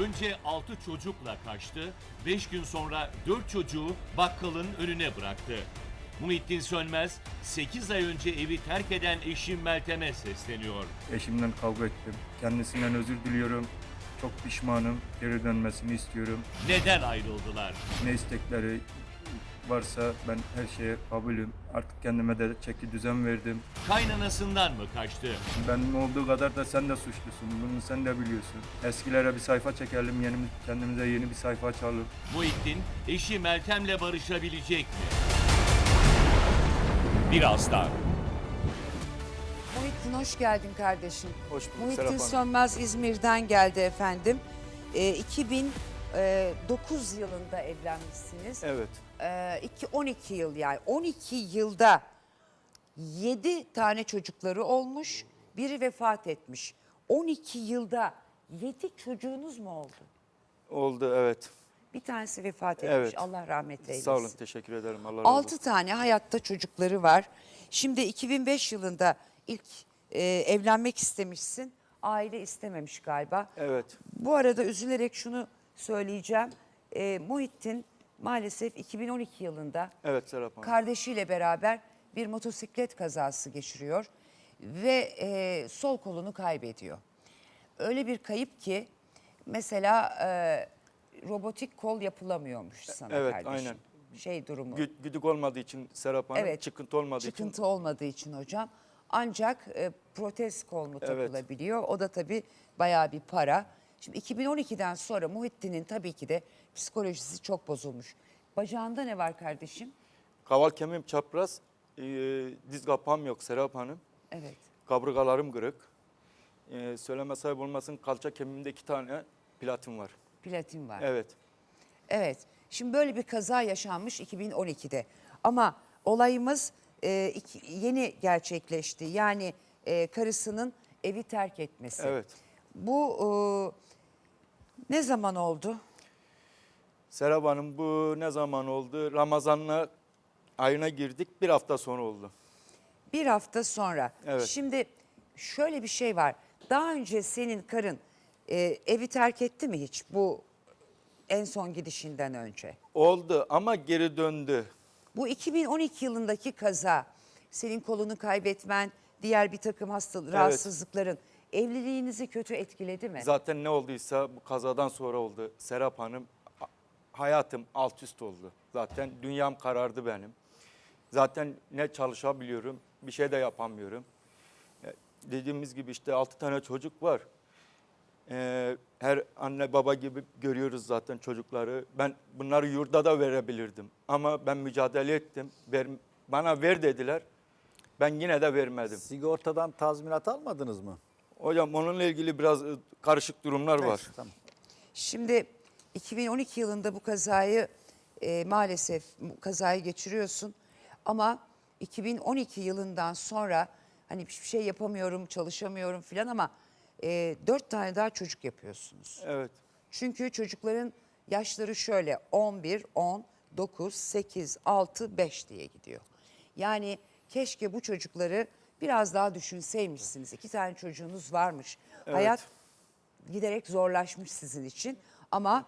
Önce 6 çocukla kaçtı, 5 gün sonra 4 çocuğu bakkalın önüne bıraktı. Muhittin Sönmez, 8 ay önce evi terk eden eşi Meltem'e sesleniyor. Eşimden kavga ettim. Kendisinden özür diliyorum. Çok pişmanım. Geri dönmesini istiyorum. Neden ayrıldılar? Ne istekleri varsa ben her şeye kabulüm. Artık kendime de çeki düzen verdim. Kaynanasından mı kaçtı? Benim olduğu kadar da sen de suçlusun. Bunu sen de biliyorsun. Eskilere bir sayfa çekelim, yeni, kendimize yeni bir sayfa açalım. Muhittin eşi Meltem'le barışabilecek mi? Birazdan. Muhittin hoş geldin kardeşim. Hoş bulduk Muhittin Serap Hanım. Sönmez İzmir'den geldi efendim. Ee, 2009 yılında evlenmişsiniz. Evet. Ee, iki, 12 yıl yani 12 yılda 7 tane çocukları olmuş, biri vefat etmiş. 12 yılda 7 çocuğunuz mu oldu? Oldu evet. Bir tanesi vefat etmiş. Evet. Allah rahmet eylesin. Sağ olun teşekkür ederim. Allah razı olsun. 6 tane hayatta çocukları var. Şimdi 2005 yılında ilk e, evlenmek istemişsin. Aile istememiş galiba. Evet. Bu arada üzülerek şunu söyleyeceğim. E, Muhittin maalesef 2012 yılında Evet Serap Hanım. kardeşiyle beraber bir motosiklet kazası geçiriyor ve e, sol kolunu kaybediyor. Öyle bir kayıp ki mesela e, robotik kol yapılamıyormuş sana Evet, kardeşim. aynen. Şey durumu. Gü- güdük olmadığı için Serap Hanım, Evet. çıkıntı olmadığı Çıkıntı için. olmadığı için hocam. Ancak e, protez kol mu Evet. takılabiliyor? O da tabii bayağı bir para. Şimdi 2012'den sonra Muhittin'in tabii ki de psikolojisi çok bozulmuş. Bacağında ne var kardeşim? Kaval kemiğim çapraz, e, diz kapağım yok Serap Hanım. Evet. Kaburgalarım kırık. E, söyleme sahip olmasın kalça kemiğimde iki tane platin var. Platin var. Evet. Evet. Şimdi böyle bir kaza yaşanmış 2012'de. Ama olayımız e, iki- yeni gerçekleşti. Yani e, karısının evi terk etmesi. Evet. Bu e, ne zaman oldu? Serap Hanım bu ne zaman oldu? Ramazan'la ayına girdik bir hafta sonra oldu. Bir hafta sonra. Evet. Şimdi şöyle bir şey var. Daha önce senin karın e, evi terk etti mi hiç bu en son gidişinden önce? Oldu ama geri döndü. Bu 2012 yılındaki kaza, senin kolunu kaybetmen, diğer bir takım hastalık, rahatsızlıkların evliliğinizi kötü etkiledi mi? Zaten ne olduysa bu kazadan sonra oldu. Serap Hanım hayatım alt üst oldu. Zaten dünyam karardı benim. Zaten ne çalışabiliyorum, bir şey de yapamıyorum. E, Dediğimiz gibi işte altı tane çocuk var. E, her anne baba gibi görüyoruz zaten çocukları. Ben bunları yurda da verebilirdim. Ama ben mücadele ettim. Ver, bana ver dediler. Ben yine de vermedim. Sigortadan tazminat almadınız mı? Hocam onunla ilgili biraz e, karışık durumlar var. Neyse, Tamam. Şimdi 2012 yılında bu kazayı e, maalesef bu kazayı geçiriyorsun ama 2012 yılından sonra hani hiçbir şey yapamıyorum, çalışamıyorum filan ama e, dört tane daha çocuk yapıyorsunuz. Evet. Çünkü çocukların yaşları şöyle 11, 10, 9, 8, 6, 5 diye gidiyor. Yani keşke bu çocukları biraz daha düşünseymişsiniz. İki tane çocuğunuz varmış. Hayat giderek zorlaşmış sizin için. Ama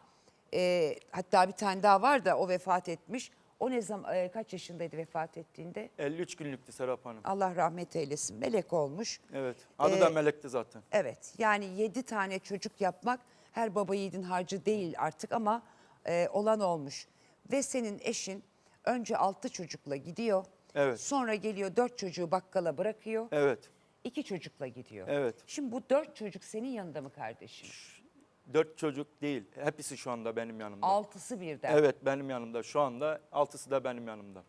e, hatta bir tane daha var da o vefat etmiş. O ne zaman e, kaç yaşındaydı vefat ettiğinde? 53 günlüktü Serap Hanım. Allah rahmet eylesin. Melek olmuş. Evet. Adı Ee, da Melek'ti zaten. Evet yani yedi tane çocuk yapmak her baba yiğidin harcı değil artık ama e, olan olmuş. Ve senin eşin önce altı çocukla gidiyor. Evet. Sonra geliyor dört çocuğu bakkala bırakıyor. Evet. iki çocukla gidiyor. Evet. Şimdi bu dört çocuk senin yanında mı kardeşim? Dört çocuk değil. Hepsi şu anda benim yanımda. Altısı birden. Evet benim yanımda. Şu anda altısı da benim yanımda.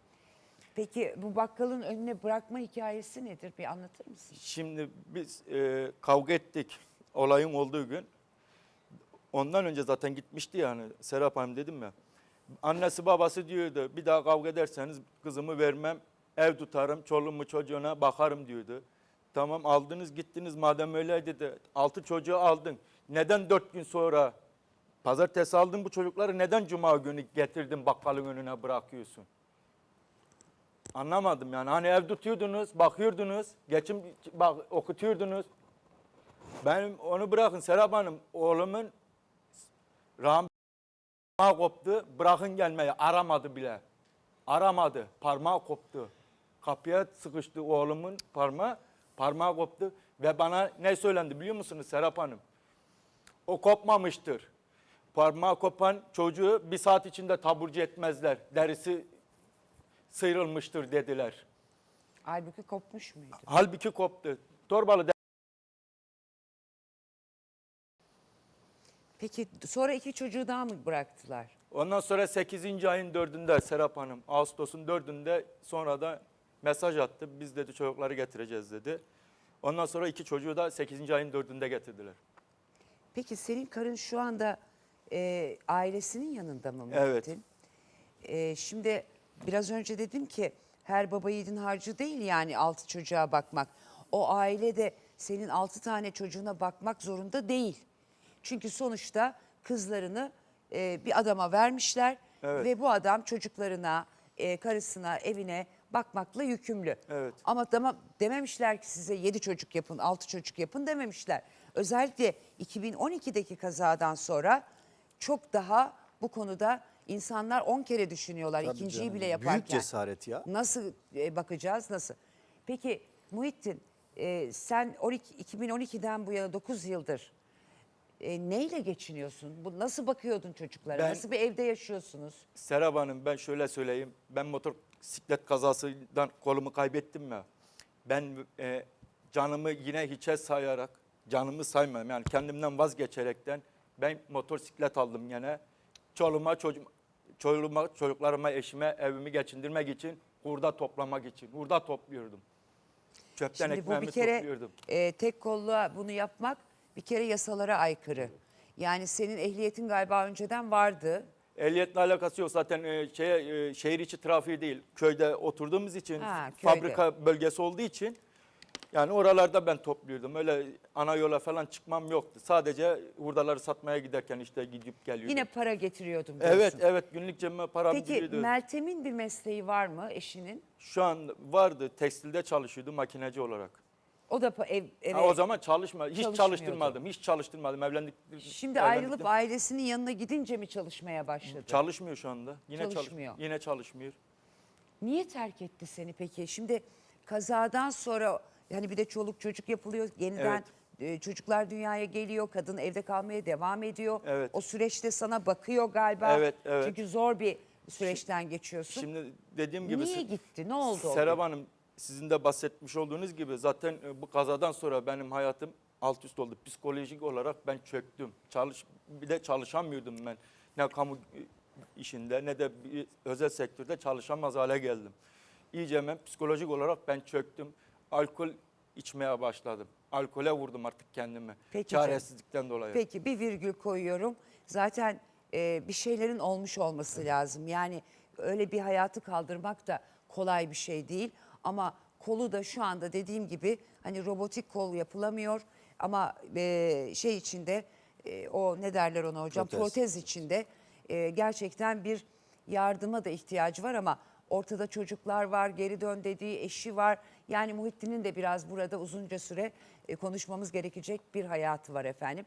Peki bu bakkalın önüne bırakma hikayesi nedir? Bir anlatır mısın? Şimdi biz e, kavga ettik olayın olduğu gün. Ondan önce zaten gitmişti yani Serap Hanım dedim ya. Annesi babası diyordu bir daha kavga ederseniz kızımı vermem ev tutarım çoluğumu çocuğuna bakarım diyordu. Tamam aldınız gittiniz madem öyleydi de altı çocuğu aldın. Neden dört gün sonra pazartesi aldın bu çocukları neden cuma günü getirdin bakkalın önüne bırakıyorsun? Anlamadım yani. Hani ev tutuyordunuz, bakıyordunuz, geçim bak, okutuyordunuz. Benim onu bırakın Serap Hanım, oğlumun parmağı koptu. Bırakın gelmeyi. Aramadı bile. Aramadı. Parmağı koptu. Kapıya sıkıştı oğlumun parmağı. Parmağı koptu. Ve bana ne söylendi biliyor musunuz Serap Hanım? O kopmamıştır. Parmağı kopan çocuğu bir saat içinde taburcu etmezler. Derisi sıyrılmıştır dediler. Halbuki kopmuş muydu? Halbuki koptu. Torbalı Peki sonra iki çocuğu daha mı bıraktılar? Ondan sonra 8. ayın 4'ünde Serap Hanım, Ağustos'un 4'ünde sonra da mesaj attı. Biz dedi çocukları getireceğiz dedi. Ondan sonra iki çocuğu da 8. ayın 4'ünde getirdiler. Peki senin karın şu anda e, ailesinin yanında mı Evet. Muhittin? E, şimdi biraz önce dedim ki her baba yiğidin harcı değil yani altı çocuğa bakmak. O aile de senin altı tane çocuğuna bakmak zorunda değil. Çünkü sonuçta kızlarını e, bir adama vermişler Evet. ve bu adam çocuklarına, e, karısına, evine bakmakla yükümlü. Evet. Ama dema- dememişler ki size 7 çocuk yapın, 6 çocuk yapın dememişler. Özellikle 2012'deki kazadan sonra çok daha bu konuda insanlar 10 kere düşünüyorlar Tabii ikinciyi canım, bile büyük yaparken. cesaret ya. Nasıl e, bakacağız, nasıl? Peki Muhittin e, sen 12, 2012'den bu yana 9 yıldır e, neyle geçiniyorsun? Bu nasıl bakıyordun çocuklara? Ben- Nasıl bir evde yaşıyorsunuz? Serap Hanım ben şöyle söyleyeyim. Ben motosiklet kazasından kolumu kaybettim ya. Ben e, canımı yine hiçe sayarak, canımı saymadım. Yani kendimden vazgeçerekten ben motosiklet aldım yine. Çoluğuma, çocuğuma, çoluğuma, çocuklarıma, eşime evimi geçindirmek için, hurda toplamak için. Hurda topluyordum. Çöpten Şimdi bu ekmeğimi bir kere topluyordum. e, tek kolluğa bunu yapmak bir kere yasalara aykırı. Yani senin ehliyetin galiba önceden vardı. Ehliyetle alakası yok zaten e, şeye, e, şehir içi trafiği değil. Köyde oturduğumuz için Ha, köyde. fabrika bölgesi olduğu için yani oralarda ben topluyordum. Öyle ana yola falan çıkmam yoktu. Sadece hurdaları satmaya giderken işte gidip geliyordum. Yine para getiriyordum diyorsun. evet evet günlük cebime param Peki giriyordu. Meltem'in bir mesleği var mı eşinin? Şu an vardı tekstilde çalışıyordu makineci olarak. O da pa- ev, eve... Ha, o zaman çalışma hiç çalıştırmadım. Hiç çalıştırmadım. Evlendik. Şimdi evlendikten- ayrılıp ailesinin yanına gidince mi çalışmaya başladı? çalışmıyor şu anda. Yine çalış- Çalışmıyor. yine çalışmıyor. Niye terk etti seni peki? Şimdi kazadan sonra hani bir de çoluk çocuk yapılıyor. Yeniden e, çocuklar dünyaya geliyor. Kadın evde kalmaya devam ediyor. Evet. O süreçte sana bakıyor galiba. Evet, evet. Çünkü zor bir süreçten geçiyorsun. Şimdi dediğim gibi Niye gitti? Ne oldu? o Serap? Hanım sizin de bahsetmiş olduğunuz gibi zaten e, bu kazadan sonra benim hayatım alt üst oldu. Psikolojik olarak ben çöktüm. Çalış bir de çalışamıyordum ben. Ne kamu e, işinde ne de bir özel sektörde çalışamaz hale geldim. İyice ben psikolojik olarak ben çöktüm. Alkol içmeye başladım. Alkole vurdum artık kendimi. Peki canım. Çaresizlikten dolayı. Peki bir virgül koyuyorum. Zaten e, bir şeylerin olmuş olması lazım. Yani öyle bir hayatı kaldırmak da kolay bir şey değil. Ama kolu da şu anda dediğim gibi hani robotik kol yapılamıyor. Ama e, şey içinde e, o ne derler ona hocam Protez. protez içinde e, gerçekten bir yardıma da ihtiyacı var ama ortada çocuklar var, geri dön dediği eşi var. Yani Muhittin'in de biraz burada uzunca süre e, konuşmamız gerekecek bir hayatı var efendim.